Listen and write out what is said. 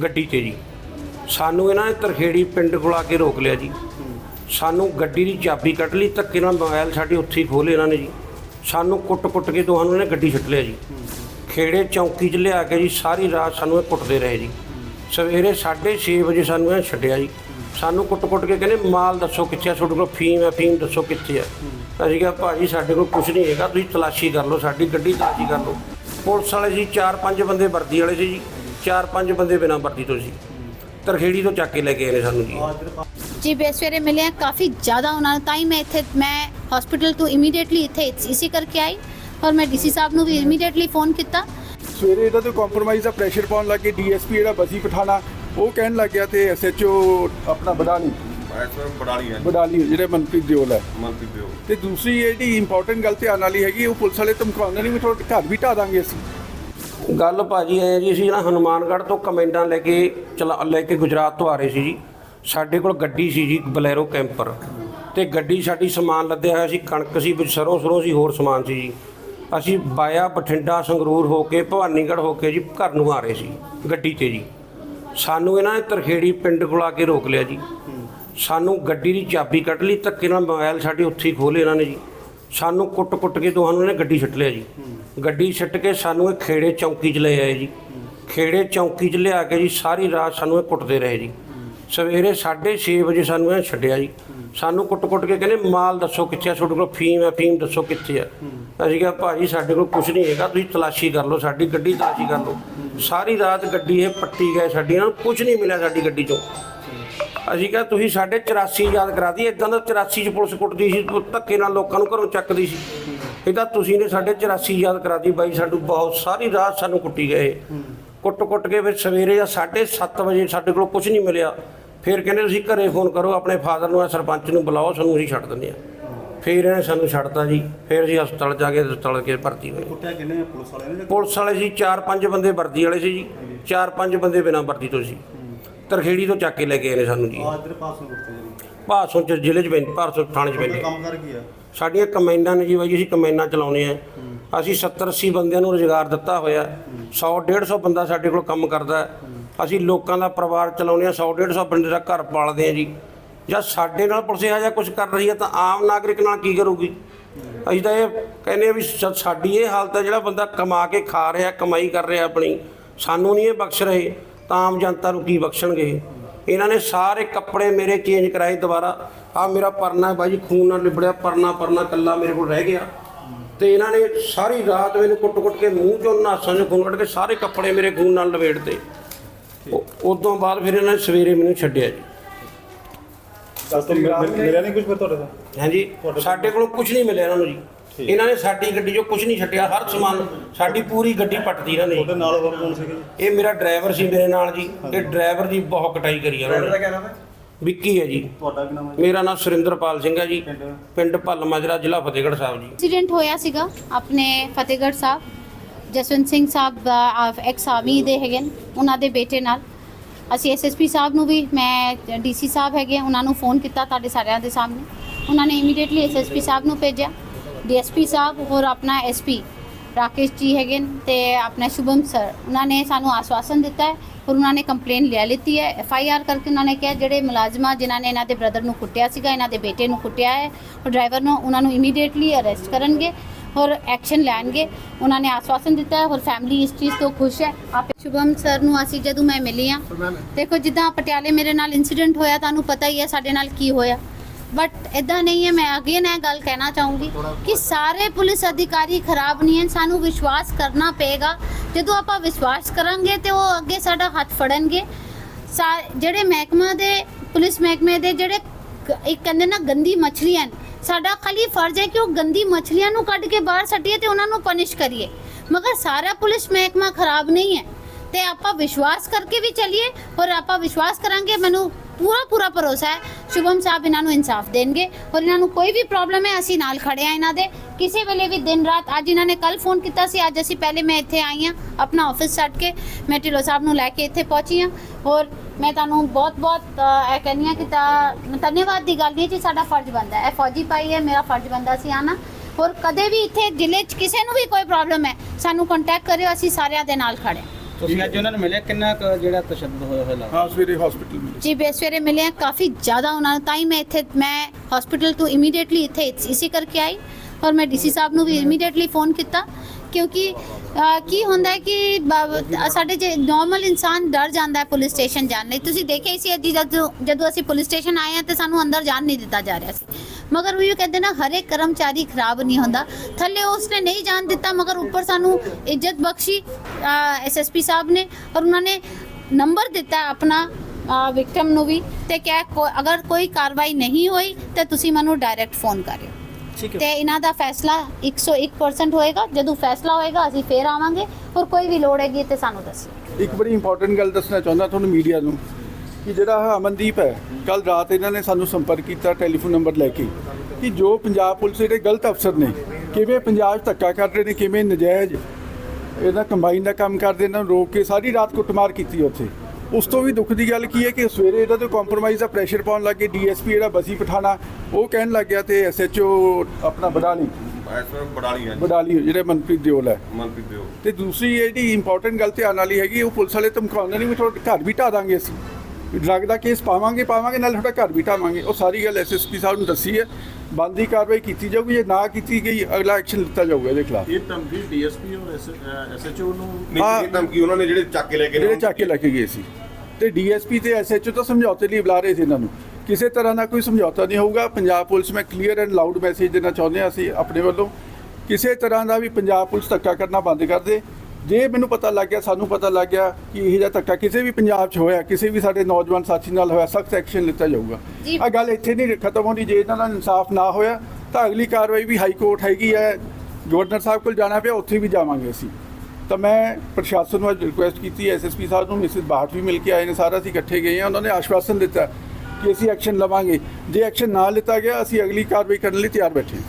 ਗੱਡੀ ਤੇ ਜੀ। ਸਾਨੂੰ ਇਹਨਾਂ ਨੇ ਤਰਖੇੜੀ ਪਿੰਡ ਕੋਲ ਆ ਕੇ ਰੋਕ ਲਿਆ ਜੀ। ਸਾਨੂੰ ਗੱਡੀ ਦੀ ਚਾਬੀ ਕੱਢ ਲਈ, ਧੱਕੇ ਨਾਲ ਮੋਬਾਈਲ ਸਾਡੇ ਉੱਥੇ ਹੀ ਖੋਲੇ ਇਹਨਾਂ ਨੇ ਜੀ। ਸਾਨੂੰ ਕੁੱਟ-ਕੁੱਟ ਕੇ ਤੁਹਾਨੂੰ ਇਹਨੇ ਗੱਡੀ ਛੱਡ ਲਿਆ ਜੀ। ਖੇੜੇ ਚੌਂਕੀ 'ਚ ਲਿਆ ਕੇ ਜੀ, ਸਾਰੀ ਰਾਤ ਸਾਨੂੰ ਇਹ ਕੁੱਟਦੇ ਰਹੇ ਜੀ। ਸਵੇਰੇ 6:30 ਵਜੇ ਸਾਨੂੰ ਇਹ ਛੱਡਿਆ ਜੀ। ਸਾਨੂੰ ਕੁੱਟ-ਕੁੱਟ ਕੇ ਕਹਿੰਦੇ, ਮਾਲ ਦੱਸੋ ਕਿੱਥੇ ਆ, ਤੁਹਾਡੇ ਕੋਲ ਫੀਮ ਹੈ ਫੀਮ ਦੱਸੋ ਕਿੱਥੇ ਆ। ਅਸੀਂ ਕਿਹਾ, ਭਾਜੀ, ਸਾਡੇ ਕੋਲ ਕੁਝ ਨਹੀਂ ਹੈਗਾ, ਤੁਸੀਂ ਤਲਾਸ਼ੀ ਕਰ ਲਓ, ਸਾਡੀ ਗੱਡੀ ਤਲਾਸ਼ੀ ਕਰ ਲਓ। ਪੁਲਿਸ ਵਾਲੇ ਜੀ 4-5 ਬੰਦੇ ਵਰਦੀ ਵਾਲੇ ਸੀ ਜੀ। 4-5 ਬੰਦੇ ਬਿਨਾਂ ਵਰਦੀ ਤੋਂ ਸੀ। ਤਰਖੇੜੀ ਤੋਂ ਚੱਕ ਕੇ ਲੈ ਕੇ ਆਏ ਨੇ ਸਾਨੂੰ ਜੀ। ਜੀ ਬੇ ਸਵੇਰੇ ਮਿਲੇ ਆ ਕਾਫੀ ਜ਼ਿਆਦਾ ਉਹਨਾਂ ਨੂੰ ਤਾਂ ਹੀ ਮੈਂ ਇੱਥੇ। ਮੈਂ ਹਸਪੀਟਲ ਤੋਂ ਇਮੀਡੀਏਟਲੀ ਇੱਥੇ ਇਸੇ ਕਰਕੇ ਆਈ ਔਰ ਮੈਂ ਡੀਸੀ ਸਾਹਿਬ ਨੂੰ ਵੀ ਇਮੀਡੀਏਟਲੀ ਫੋਨ ਕੀਤਾ। ਸਵੇਰੇ ਇਹਦਾ ਤੇ ਕੰਪਰੋਮਾਈਜ਼ ਦਾ ਪ੍ਰੈਸ਼ਰ ਪਾਉਣ ਲੱਗੇ ਡੀਐਸਪੀ ਜਿਹੜਾ ਬਸੀ ਪਠਾਣਾ ਉਹ ਕਹਿਣ ਲੱਗ ਗਿਆ ਤੇ ਐਸਐਚਓ ਆਪਣਾ ਬਡਾਲੀ। ਬੜਾਲੀ ਹੈ ਬਡਾਲੀ ਜਿਹੜੇ ਮਨਪ੍ਰੀਤ ਦਿਓਲ ਹੈ। ਮੰਤਰੀ ਦਿਓ ਤੇ ਦੂਸਰੀ ਜਿਹੜੀ ਇੰਪੋਰਟੈਂਟ ਗੱਲ ਧਿਆਨ ਵਾਲੀ ਹੈਗੀ ਉਹ ਪੁਲਿਸ ਵਾਲੇ ਧਮਕਾਉਂਦੇ ਨਹੀਂ ਵੀ ਤੁਹਾਡੇ ਘਰ ਵੀ ਢਾਹ ਦਾਂਗੇ ਅਸੀਂ। ਗੱਲ ਭਾਜੀ ਐ ਜੀ, ਅਸੀਂ ਨਾ ਹਨੂਮਾਨਗੜ੍ਹ ਤੋਂ ਕਮੈਂਡਾਂ ਲੈ ਕੇ ਚਲਾ, ਲੈ ਕੇ ਗੁਜਰਾਤ ਤੋਂ ਆ ਰਹੇ ਸੀ ਜੀ, ਸਾਡੇ ਕੋਲ ਗੱਡੀ ਸੀ ਜੀ ਬਲੈਰੋ ਕੈਂਪਰ। ਤੇ ਗੱਡੀ ਸਾਡੀ ਸਮਾਨ ਲੱਦਿਆ ਹੋਇਆ ਸੀ, ਕਣਕ ਸੀ, ਵਿੱਚ ਸਰੋਂ ਸਰੋਂ ਸੀ, ਹੋਰ ਸਮਾਨ ਸੀ ਜੀ। ਅਸੀਂ ਬਾਇਆ, ਬਠਿੰਡਾ, ਸੰਗਰੂਰ ਹੋ ਕੇ, ਭਵਾਨੀਗੜ੍ਹ ਹੋ ਕੇ ਜੀ ਘਰ ਨੂੰ ਆ ਰਹੇ ਸੀ, ਗੱਡੀ ਤੇ ਜੀ। ਸਾਨੂੰ ਇਹਨਾਂ ਨੇ ਤਰਖੇੜੀ ਪਿੰਡ ਕੋਲ ਆ ਕੇ ਰੋਕ ਲਿਆ ਜੀ। ਸਾਨੂੰ ਗੱਡੀ ਦੀ ਚਾਬੀ ਕੱਢ ਲਈ, ਧੱਕੇ ਨਾਲ ਮੋਬਾਈਲ ਸਾਡੇ ਉੱਥੇ ਹੀ ਖੋਲੇ ਇਹਨਾਂ ਨੇ ਜੀ। ਸਾਨੂੰ ਕੁੱਟ-ਕੁੱਟ ਕੇ ਤੁਹਾਨੂੰ ਇਹਨੇ ਗੱਡੀ ਛੱਡ ਲਿਆ ਜੀ। ਗੱਡੀ ਛੱਡ ਕੇ ਸਾਨੂੰ ਇਹ ਖੇੜੇ ਚੌਂਕੀ 'ਚ ਲੈ ਆਏ ਜੀ। ਖੇੜੇ ਚੌਂਕੀ 'ਚ ਲਿਆ ਕੇ ਜੀ ਸਾਰੀ ਰਾਤ ਸਾਨੂੰ ਇਹ ਕੁੱਟਦੇ ਰਹੇ ਜੀ। ਸਵੇਰੇ 6:30 ਵਜੇ ਸਾਨੂੰ ਇਹ ਛੱਡਿਆ ਜੀ। ਸਾਨੂੰ ਕੁੱਟ-ਕੁੱਟ ਕੇ ਕਹਿੰਦੇ ਮਾਲ ਦੱਸੋ ਕਿੱਥੇ ਆ ਤੁਹਾਡੇ ਕੋਲ ਫੀਮ ਹੈ ਫੀਮ ਦੱਸੋ ਕਿੱਥੇ ਆ। ਅਸੀਂ ਕਿਹਾ ਭਾਜੀ ਸਾਡੇ ਕੋਲ ਕੁਝ ਨਹੀਂ ਹੈਗਾ ਤੁਸੀਂ ਤਲਾਸ਼ੀ ਕਰ ਲਓ ਸਾਡੀ ਗੱਡੀ ਤਲਾਸ਼ੀ ਕਰ ਲਓ। ਸਾਰੀ ਰਾਤ ਗੱਡੀ ਇਹ ਪੱਟੀ ਗਏ ਸਾਡੀ ਨਾਲ ਕੁਝ ਨਹੀਂ ਮਿਲਿਆ ਸਾਡੀ ਗੱਡੀ 'ਚੋਂ। ਅਸੀਂ ਕਿਹਾ ਤੁਸੀਂ ਸਾਡੇ 84 ਯਾਦ ਕਰਾ ਦੀ ਇਦਾਂ ਦਾ 84 ਚ ਪੁਲਿਸ ਕੁੱਟਦੀ ਸੀ ਧੱਕੇ ਨਾਲ ਲੋਕਾਂ ਨੂੰ ਘਰੋਂ ਚੱਕਦੀ ਸੀ। ਇਹਦਾ ਤੁਸੀਂ ਨੇ ਸਾਡੇ 84 ਯਾਦ ਕਰਾ ਦੀ ਬਾਈ ਸਾਨੂੰ ਬਹੁਤ ਸਾਰੀ ਰਾਤ ਸਾਨੂੰ ਕੁੱਟੀ ਗਏ। ਕੁੱਟ-ਕੁੱਟ ਕੇ ਫਿਰ ਸਵੇਰੇ ਜਾਂ 7:30 ਵਜੇ ਸਾਡੇ ਕੋਲ ਕੁਝ ਨਹੀਂ ਮਿਲਿਆ। ਫਿਰ ਕਹਿੰਦੇ ਤੁਸੀਂ ਘਰੇ ਫੋਨ ਕਰੋ ਆਪਣੇ ਫਾਦਰ ਨੂੰ ਜਾਂ ਸਰਪੰਚ ਨੂੰ ਬੁਲਾਓ ਸਾਨੂੰ ਅਸੀਂ ਛੱਡ ਦਿੰਦੇ ਆ ਫਿਰ ਇਹਨੇ ਸਾਨੂੰ ਛੱਡਤਾ ਜੀ ਫਿਰ ਅਸੀਂ ਹਸਪਤਾਲ ਜਾ ਕੇ ਹਸਪਤਾਲ ਕੇ ਭਰਤੀ ਹੋਏ। ਕੁੱਟਿਆ ਕਿੰਨੇ ਆ ਪੁਲਿਸ ਵਾਲਿਆਂ ਨੇ ਪੁਲਿਸ ਵਾਲੇ ਸੀ 4-5 ਬੰਦੇ ਵਰਦੀ ਵਾਲੇ ਸੀ ਜੀ। 4-5 ਬੰਦੇ ਬਿਨਾਂ ਵਰਦੀ ਤੋਂ ਸੀ। ਤਰਖੇੜੀ ਤੋਂ ਚੱਕ ਕੇ ਲੈ ਕੇ ਆਏ ਨੇ ਸਾਨੂੰ ਜੀ। ਆ ਇਧਰ ਪਾਸ ਨੂੰ ਕੁੱਟਦੇ ਜੀ। ਭਾਸੋਂ ਚ ਜ਼ਿਲ੍ਹੇ ਚ ਪੈਂਦੇ ਭਾਸੋਂ ਥਾਣੇ ਚ ਪੈਂਦੇ। ਕੰਮ ਕਰ ਕੀ ਆ? ਸਾਡੀਆਂ ਕਮੈਂਡਾਂ ਨੇ ਜੀ ਬਾਈ ਜੀ ਅਸੀਂ ਕਮੈਂਡਾਂ ਚਲਾਉਂਦੇ ਆ ਅਸੀਂ 70 80 ਬੰਦਿਆਂ ਨੂੰ ਰੁਜ਼ਗਾਰ ਦਿੱਤਾ ਹੋਇਆ। 100 150 ਬੰਦਾ ਸਾਡੇ ਕੋਲ ਕੰਮ ਕਰਦਾ। ਹੈ। ਅਸੀਂ ਲੋਕਾਂ ਦਾ ਪਰਿਵਾਰ ਚਲਾਉਂਦੇ ਆ 100 150 ਬੰਦੇ ਦਾ ਘਰ ਪਾਲਦੇ ਆ ਜੀ। ਜਦ ਸਾਡੇ ਨਾਲ ਪੁਲਿਸ ਇਹੋ ਜਿਹਾ ਕੁਝ ਕਰ ਰਹੀ ਹੈ ਤਾਂ ਆਮ ਨਾਗਰਿਕ ਨਾਲ ਕੀ ਕਰੂਗੀ? ਅਸੀਂ ਤਾਂ ਇਹ ਕਹਿੰਦੇ ਆ ਵੀ ਸ- ਸਾਡੀ ਇਹ ਹਾਲਤ ਹੈ ਜਿਹੜਾ ਬੰਦਾ ਕਮਾ ਕੇ ਖਾ ਰਿਹਾ ਕਮਾਈ ਕਰ ਰਿਹਾ ਆਪਣੀ। ਸਾਨੂੰ ਨਹੀਂ ਇਹ ਬਖਸ਼ ਰਹੇ। ਤਾਂ ਆਮ ਜਨਤਾ ਨੂੰ ਕੀ ਬਖਸ਼ਣਗੇ? ਇਹ? ਇਹਨਾਂ ਨੇ ਸਾਰੇ ਕੱਪੜੇ ਮੇਰੇ ਚੇਂਜ ਕਰਾਏ ਦੁਬਾਰਾ। ਆ ਮੇਰਾ ਪਰਨਾ ਹੈ ਬਾਈ ਖੂਨ ਨਾਲ ਲਿਬੜਿਆ ਪਰਨਾ ਪਰਨਾ ਕੱਲਾ ਮੇਰੇ ਕੋਲ ਰਹਿ ਗਿਆ। ਤੇ ਇਹਨਾਂ ਨੇ ਸਾਰੀ ਰਾਤ ਮੈਨੂੰ ਕੁੱਟ-ਕੁੱਟ ਕੇ ਮੂੰਹ ਚੋਂ ਨਾਸਾਂ ਚੋਂ ਖੂਨ ਕੱਢ ਕੇ ਸਾਰੇ ਕੱਪੜੇ ਮੇਰੇ ਖੂਨ ਨਾਲ ਲਵੇੜਤੇ। ਉਦੋਂ ਬਾਅਦ ਫਿਰ ਇਹਨਾਂ ਨੇ ਸਵੇਰੇ ਮੈਨੂੰ ਛੱਡਿਆ ਜੀ। ਮਿਲਿਆ ਨਹੀਂ ਕੁਝ ਫਿਰ ਤੁਹਾਡੇ ਦਾ ਹਾਂਜੀ ਸਾਡੇ ਕੋਲੋਂ ਕੁਝ ਨਹੀਂ ਮਿਲਿਆ ਇਹਨਾਂ ਨੂੰ ਜੀ। ਇਹਨਾਂ ਨੇ ਸਾਡੀ ਗੱਡੀ 'ਚੋਂ ਕੁਝ ਨਹੀਂ ਛੱਡਿਆ ਹਰ ਸਮਾਨ ਸਾਡੀ ਪੂਰੀ ਗੱਡੀ ਪੱਟਦੀ ਇਹਨਾਂ ਨੇ। ਤੁਹਾਡੇ ਨਾਲ ਹੋਰ ਕੌਣ ਸੀਗੇ? ਜੀ ਇਹ ਮੇਰਾ ਡਰਾਈਵਰ ਸੀ ਮੇਰੇ ਨਾਲ ਜੀ। ਇਹ ਡਰਾਈਵਰ ਦੀ ਬਹੁਤ ਕਟਾਈ ਕਰੀ ਉਹਨਾਂ। ਨੇ ਨਾਮ ਹੈ? ਵਿੱਕੀ ਹੈ ਜੀ। ਤੁਹਾਡਾ ਕੀ ਨਾਮ ਹੈ ਮੇਰਾ ਨਾਮ ਸੁਰਿੰਦਰਪਾਲ ਸਿੰਘ ਹੈ ਜੀ। ਪਿੰਡ? ਪਿੰਡ ਭੱਲ ਮਾਜਰਾ ਜ਼ਿਲ੍ਹਾ ਫਤਿਹਗੜ੍ਹ ਸਾਹਿਬ ਜੀ। ਐਕਸੀਡੈਂਟ ਹੋਇਆ ਸੀਗਾ ਆਪਣੇ ਫਤਿਹਗੜ੍ਹ ਸਾਹਿਬ। ਜਸਵੰਤ ਸਿੰਘ ਸਾਹਿਬ ਐਕਸ ਆਰਮੀ ਦੇ ਹੈਗੇ ਨੇ, ਉਹਨਾਂ ਦੇ ਬੇਟੇ ਨਾਲ। ਅਸੀਂ ਐਸਐਸਪੀ ਸਾਹਿਬ ਨੂੰ ਵੀ ਮੈਂ ਡੀਸੀ ਸਾਹਿਬ ਹੈਗੇ ਆ, ਉਹਨਾਂ ਨੂੰ ਫੋਨ ਕੀਤਾ ਤੁਹਾਡੇ ਸਾਰਿਆਂ ਦੇ ਸਾਹਮਣੇ। ਉਹਨਾਂ ਨੇ ਇਮੀਡੀਏਟਲੀ ਐਸਐਸਪੀ ਸਾਹਿਬ ਨੂੰ ਭੇਜਿਆ। ਡੀਐਸਪੀ ਸਾਹਿਬ ਹੋਰ ਆਪਣਾ ਐਸਪੀ ਰਾਕੇਸ਼ ਜੀ ਹੈਗੇ ਨੇ ਤੇ ਆਪਣਾ ਸ਼ੁਭਮ ਸਰ ਉਹਨਾਂ ਨੇ ਸਾਨੂੰ ਆਸ਼ਵਾਸਨ ਦਿੱਤਾ ਹੈ ਔਰ ਉਹਨਾਂ ਨੇ ਕੰਪਲੇਨ ਲੈ ਲਿੱਤੀ ਹੈ। ਐਫ ਆਈ ਆਰ ਕਰਕੇ ਉਹਨਾਂ ਨੇ ਕਿਹਾ ਜਿਹੜੇ ਮੁਲਾਜ਼ਮਾਂ ਜਿਨ੍ਹਾਂ ਨੇ ਇਹਨਾਂ ਦੇ ਬ੍ਰਦਰ ਨੂੰ ਕੁੱਟਿਆ ਸੀਗਾ ਇਹਨਾਂ ਦੇ ਬੇਟੇ ਨੂੰ ਕੁੱਟਿਆ ਹੈ ਉਹ ਡਰਾਈਵਰ ਨੂੰ ਉਹਨਾਂ ਨੂੰ ਇਮੀਡੀਏਟਲੀ ਅਰੈਸਟ ਕਰਨਗੇ ਔਰ ਐਕਸ਼ਨ ਲੈਣਗੇ। ਉਹਨਾਂ ਨੇ ਆਸ਼ਵਾਸਨ ਦਿੱਤਾ ਹੈ ਔਰ ਫੈਮਿਲੀ ਇਸ ਚੀਜ਼ ਤੋਂ ਖੁਸ਼ ਹੈ। ਆਪੇ ਸ਼ੁਭਮ ਸਰ ਨੂੰ ਅਸੀਂ ਜਦੋਂ ਮੈਂ ਮਿਲੀ ਆ ਦੇਖੋ ਜਿੱਦਾਂ ਪਟਿਆਲੇ ਮੇਰੇ ਨਾਲ ਇਨਸੀਡੈਂਟ ਹੋਇਆ ਤੁਹਾਨੂੰ ਪਤਾ ਹੀ ਹੈ ਸਾਡੇ ਨਾਲ ਕੀ ਹੋਇਆ। ਬਟ ਇਦਾਂ ਨਹੀਂ ਹੈ ਮੈਂ ਅਗੇਨ ਇਹ ਗੱਲ ਕਹਿਣਾ ਚਾਹੂੰਗੀ ਕਿ ਸਾਰੇ ਪੁਲਿਸ ਅਧਿਕਾਰੀ ਖਰਾਬ ਨਹੀਂ ਹਨ ਸਾਨੂੰ ਵਿਸ਼ਵਾਸ ਕਰਨਾ ਪਏਗਾ। ਜਦੋਂ ਆਪਾਂ ਵਿਸ਼ਵਾਸ ਕਰਾਂਗੇ ਤੇ ਉਹ ਅੱਗੇ ਸਾਡਾ ਹੱਥ ਫੜਨਗੇ। ਸਾ- ਜਿਹੜੇ ਮਹਿਕਮਾ ਦੇ ਪੁਲਿਸ ਮਹਿਕਮੇ ਦੇ ਜਿਹੜੇ ਇੱਕ ਕਹਿੰਦੇ ਨਾ ਗੰਦੀ ਮੱਛਲੀਆਂ ਨੇ, ਸਾਡਾ ਖਾਲੀ ਫਰਜ਼ ਹੈ ਕਿ ਉਹ ਗੰਦੀ ਮੱਛਲੀਆਂ ਨੂੰ ਕੱਢ ਕੇ ਬਾਹਰ ਸੱਟੀਏ ਤੇ ਉਹਨਾਂ ਨੂੰ ਪਨਿਸ਼ ਕਰੀਏ। ਮਗਰ ਸਾਰਾ ਪੁਲਿਸ ਮਹਿਕਮਾ ਖਰਾਬ ਨਹੀਂ ਹੈ। ਤੇ ਆਪਾਂ ਵਿਸ਼ਵਾਸ ਕਰਕੇ ਵੀ ਚੱਲੀਏ ਔਰ ਆਪਾਂ ਵਿਸ਼ਵਾਸ ਕਰਾਂਗੇ ਮੈਨੂੰ ਪੂਰਾ ਪੂਰਾ ਭਰੋਸਾ ਹੈ। ਸ਼ੁਭਮ ਸਾਹਿਬ ਇਹਨਾਂ ਨੂੰ ਇਨਸਾਫ ਦੇਣਗੇ ਔਰ ਇਹਨਾਂ ਨੂੰ ਕੋਈ ਵੀ ਪ੍ਰੋਬਲਮ ਹੈ, ਅਸੀਂ ਨਾਲ ਖੜੇ ਆ ਇਹਨਾਂ ਦੇ। ਕਿਸੇ ਵੇਲੇ ਵੀ ਦਿਨ ਰਾਤ ਅੱਜ ਇਹਨਾਂ ਨੇ ਕੱਲ ਫੋਨ ਕੀਤਾ ਸੀ, ਅੱਜ ਅਸੀਂ ਪਹਿਲੇ ਮੈਂ ਇੱਥੇ ਆਈ ਹਾਂ, ਆਪਣਾ ਆਫਿਸ ਛੱਡ ਕੇ ਮੈਂ ਢਿੱਲੋਂ ਸਾਹਿਬ ਨੂੰ ਲੈ ਕੇ ਇੱਥੇ ਪਹੁੰਚੀ ਹਾਂ ਔਰ ਮੈਂ ਤੁਹਾਨੂੰ ਬਹੁਤ ਬਹੁਤ ਇਹ ਕਹਿੰਦੀ ਹਾਂ ਕਿ ਤਾਂ ਧੰਨਵਾਦ ਦੀ ਗੱਲ ਨਹੀਂ ਜੀ, ਸਾਡਾ ਫਰਜ਼ ਬਣਦਾ ਹੈ। ਇਹ ਫੌਜੀ ਪਾਈ ਹੈ, ਮੇਰਾ ਫਰਜ਼ ਬਣਦਾ ਸੀ ਆਣਾ ਔਰ ਕਦੇ ਵੀ ਇੱਥੇ ਜ਼ਿਲ੍ਹੇ 'ਚ ਕਿਸੇ ਨੂੰ ਵੀ ਕੋਈ ਪ੍ਰੋਬਲਮ ਹੈ, ਸਾਨੂੰ ਕੰਟੈਕਟ ਕਰਿਓ, ਅਸੀਂ ਸਾਰਿਆਂ ਦੇ ਨਾਲ ਖੜੇ ਹਾਂ। ਤੁਸੀਂ ਅੱਜ ਉਹਨਾਂ ਨੂੰ ਮਿਲਿਆ ਕਿੰਨਾ ਕੁ ਜਿਹੜਾ ਤਸ਼ੱਦਦ ਹੋਇਆ ਹੋਇਆ ਲੱਗਦਾ? ਹਾਂ ਸਵੇਰੇ ਹਸਪੀਟਲ ਮਿਲੇ। ਜੀ ਬੇ ਸਵੇਰੇ ਮਿਲੇ ਆ ਕਾਫੀ ਜ਼ਿਆਦਾ ਉਹਨਾਂ ਨੂੰ ਤਾਂ ਹੀ ਮੈਂ ਇੱਥੇ ਮੈਂ ਹਸਪੀਟਲ ਤੋਂ ਇਮੀਡੀਏਟਲੀ ਇੱਥੇ ਇਸੇ ਕਰਕੇ ਆਈ। ਔਰ ਮੈਂ ਡੀਸੀ ਸਾਹਿਬ ਨੂੰ ਵੀ ਇਮੀਡੀਏਟਲੀ ਫੋਨ ਕੀਤਾ ਕਿਉਂਕਿ ਕੀ ਹੁੰਦਾ ਹੈ ਕਿ ਬ- ਸਾਡੇ ਜੇ ਨਾਰਮਲ ਇਨਸਾਨ ਡਰ ਜਾਂਦਾ ਹੈ ਪੁਲਿਸ ਸਟੇਸ਼ਨ ਜਾਣ ਲਈ। ਤੁਸੀਂ ਦੇਖਿਆ ਹੀ ਸੀ ਅੱਜ ਜਦੋਂ ਜਦੋਂ ਅਸੀਂ ਪੁਲਿਸ ਸਟੇਸ਼ਨ ਆਏ ਹਾਂ ਤੇ ਸਾਨੂੰ ਅੰਦਰ ਜਾਣ ਨਹੀਂ ਦਿੱਤਾ ਜਾ ਰਿਹਾ ਸੀ। ਮਗਰ ਉਹ ਕਹਿੰਦੇ ਨਾ ਹਰੇਕ ਕਰਮਚਾਰੀ ਖਰਾਬ ਨਹੀਂ ਹੁੰਦਾ। ਥੱਲੇ ਉਸਨੇ ਨਹੀਂ ਜਾਣ ਦਿੱਤਾ, ਮਗਰ ਉੱਪਰ ਸਾਨੂੰ ਇੱਜ਼ਤ ਬਖਸ਼ੀ ਐਸਐਸਪੀ ਸਾਹਿਬ ਨੇ ਔਰ ਉਹਨਾਂ ਨੇ ਨੰਬਰ ਦਿੱਤਾ ਆਪਣਾ ਵਿਕਟਮ ਨੂੰ ਵੀ ਤੇ ਕਿਹਾ, ਕੋ- ਅਗਰ ਕੋਈ ਕਾਰਵਾਈ ਨਹੀਂ ਹੋਈ ਤੇ ਤੁਸੀਂ ਮੈਨੂੰ ਡਾਇਰੈਕਟ ਫੋਨ ਕਰਿਓ। ਠੀਕ ਤੇ ਇਹਨਾਂ ਦਾ ਫੈਸਲਾ 101% ਹੋਏਗਾ। ਜਦੋਂ ਫੈਸਲਾ ਹੋਏਗਾ ਅਸੀਂ ਫੇਰ ਆਵਾਂਗੇ। ਔਰ ਕੋਈ ਵੀ ਲੋੜ ਹੈਗੀ ਤੇ ਸਾਨੂੰ ਦੱਸਿਓ ਇੱਕ ਬੜੀ ਇੰਪੋਰਟੈਂਟ ਗੱਲ ਦੱਸਣਾ ਚਾਹੁੰਦਾ ਤੁਹਾਨੂੰ ਮੀਡੀਆ ਨੂੰ ਕਿ ਜਿਹੜਾ ਅਮਨਦੀਪ ਹੈ ਕੱਲ ਰਾਤ ਇਹਨਾਂ ਨੇ ਸਾਨੂੰ ਸੰਪਰਕ ਕੀਤਾ ਟੈਲੀਫੋਨ ਨੰਬਰ ਲੈ ਕੇ ਕਿ ਜੋ ਪੰਜਾਬ ਪੁਲਿਸ ਦੇ ਗਲਤ ਅਫਸਰ ਨੇ ਕਿਵੇਂ ਪੰਜਾਬ 'ਚ ਧੱਕਾ ਕਰ ਰਹੇ ਨੇ ਕਿਵੇਂ ਨਜਾਇਜ਼ ਇਹਦਾ ਕੰਬਾਈਨ ਦਾ ਕੰਮ ਕਰਦੇ ਇਹਨਾਂ ਨੂੰ ਰੋਕ ਕੇ ਸਾਰੀ ਰਾਤ ਕੁੱਟਮਾਰ ਕੀਤੀ ਉੱਥੇ। ਉਸ ਤੋਂ ਵੀ ਦੁੱਖ ਦੀ ਗੱਲ ਕੀ ਹੈ ਕਿ ਸਵੇਰੇ ਇਹਨਾਂ ਤੇ ਕੰਪਰੋਮਾਈਜ਼ ਦਾ ਪ੍ਰੈਸ਼ਰ ਪਾਉਣ ਲੱਗੇ ਡੀਐਸਪੀ ਜਿਹੜਾ ਬਸੀ ਪਠਾਣਾ ਉਹ ਕਹਿਣ ਲੱਗ ਗਿਆ ਤੇ ਐਸਐਚਓ ਆਪਣਾ ਬਡਾਲੀ। ਐਸਾ ਬੜਾਲੀ ਹੈ ਬਡਾਲੀ ਜਿਹੜੇ ਮਨਪ੍ਰੀਤ ਦਿਓਲ ਹੈ। ਮਨਪ੍ਰੀਤ ਤੇ ਦੂਸਰੀ ਇਹ ਜਿਹੜੀ ਇੰਪੋਰਟੈਂਟ ਗੱਲ ਧਿਆਨ ਵਾਲੀ ਹੈਗੀ ਉਹ ਪੁਲਿਸ ਵਾਲੇ ਧਮਕਾਉਂਦੇ ਨੇ ਵੀ ਤੁਹਾਡਾ ਘਰ ਵੀ ਢਾਹ ਦਾਂਗੇ ਅਸੀਂ। ਡਰੱਗ ਦਾ ਕੇਸ ਪਾਵਾਂਗੇ ਪਾਵਾਂਗੇ ਨਾਲ ਤੁਹਾਡਾ ਘਰ ਵੀ ਢਾਵਾਂਗੇ ਉਹ ਸਾਰੀ ਗੱਲ ਐਸਐਸਪੀ ਸਾਹਿਬ ਨੂੰ ਦੱਸੀ ਹੈ। ਬੰਦੀ ਕਾਰਵਾਈ ਕੀਤੀ ਜਾਊਗੀ ਜੇ ਨਾ ਕੀਤੀ ਗਈ ਅਗਲਾ ਐਕਸ਼ਨ ਲਿੱਤਾ ਜਾਊਗਾ ਇਹਦੇ ਖਿਲਾਫ। ਇਹ ਧਮਕੀ ਡੀਐਸਪੀ ਔਰ ਐਸਐਚਓ ਨੂੰ ਨਹੀਂ ਹਾਂ। ਇਹ ਧਮਕੀ ਉਹਨਾਂ ਨੇ ਜਿਹੜੇ ਚੱਕ ਕੇ ਲੈ ਕੇ ਜਿਹੜੇ ਚੱਕ ਕੇ ਲੈ ਕੇ ਗਏ ਸੀ। ਤੇ ਡੀਐਸਪੀ ਤੇ ਐਸਐਚਓ ਤਾਂ ਸਮਝੌਤੇ ਲਈ ਬੁਲਾ ਰਹੇ ਸੀ ਇਹਨਾਂ ਨੂੰ। ਕਿਸੇ ਤਰ੍ਹਾਂ ਦਾ ਕੋਈ ਸਮਝੌਤਾ ਨਹੀਂ ਹੋਊਗਾ। ਪੰਜਾਬ ਪੁਲਿਸ ਮੈਂ ਕਲੀਅਰ ਐਂਡ ਲਾਊਡ ਮੈਸੇਜ ਦੇਣਾ ਚਾਹੁੰਦੇ ਹਾਂ ਅਸੀਂ ਆਪਣੇ ਵੱਲੋਂ। ਕਿਸੇ ਤਰ੍ਹਾਂ ਦਾ ਵੀ ਪੰਜਾਬ ਪੁਲਿਸ ਧੱਕਾ ਕਰਨਾ ਬੰਦ ਕਰ ਦੇ। ਜੇ ਮੈਨੂੰ ਪਤਾ ਲੱਗ ਗਿਆ ਸਾਨੂੰ ਪਤਾ ਲੱਗ ਗਿਆ ਕਿ ਇਹ ਜਿਹਾ ਧੱਕਾ ਕਿਸੇ ਵੀ ਪੰਜਾਬ 'ਚ ਹੋਇਆ ਕਿਸੇ ਵੀ ਸਾਡੇ ਨੌਜਵਾਨ ਸਾਥੀ ਨਾਲ ਹੋਇਆ ਸਖਤ ਐਕਸ਼ਨ ਲਿੱਤਾ ਜਾਊਗਾ। ਆ ਗੱਲ ਇੱਥੇ ਨਹੀਂ ਖਤਮ ਹੋਣੀ ਜੇ ਇਹਨਾਂ ਦਾ ਇਨਸਾਫ ਨਾ ਹੋਇਆ ਤਾਂ ਅਗਲੀ ਕਾਰਵਾਈ ਵੀ ਹਾਈ ਕੋਰਟ ਹੈਗੀ ਹੈ ਗਵਰਨਰ ਸਾਹਿਬ ਕੋਲ ਜਾਣਾ ਪਿਆ ਉੱਥੇ ਵੀ ਜਾਵਾਂਗੇ ਅਸੀਂ। ਤਾਂ ਮੈਂ ਪ੍ਰਸ਼ਾਸਨ ਨੂੰ ਅੱਜ ਰਿਕੁਐਸਟ ਕੀਤੀ ਐਸਐਸਪੀ ਸਾਹਿਬ ਨੂੰ ਮਿਸਿਸ ਬਾਹਟ ਵੀ ਮਿਲ ਕੇ ਆਏ ਨੇ ਸਾਰਾ ਅਸੀਂ ਇਕੱਠੇ ਗਏ ਹਾਂ ਉਹਨਾਂ ਨੇ ਆਸ਼ਵਾਸਨ ਦਿੱਤਾ ਕਿ ਅਸੀਂ ਐਕਸ਼ਨ ਲਵਾਂਗੇ। ਜੇ ਐਕਸ਼ਨ ਨਾ ਲਿੱਤਾ ਗਿਆ ਅਸੀਂ ਅਗਲੀ ਕਾਰਵਾਈ ਕਰਨ ਲਈ ਤਿਆਰ ਬੈਠੇ ਹਾਂ।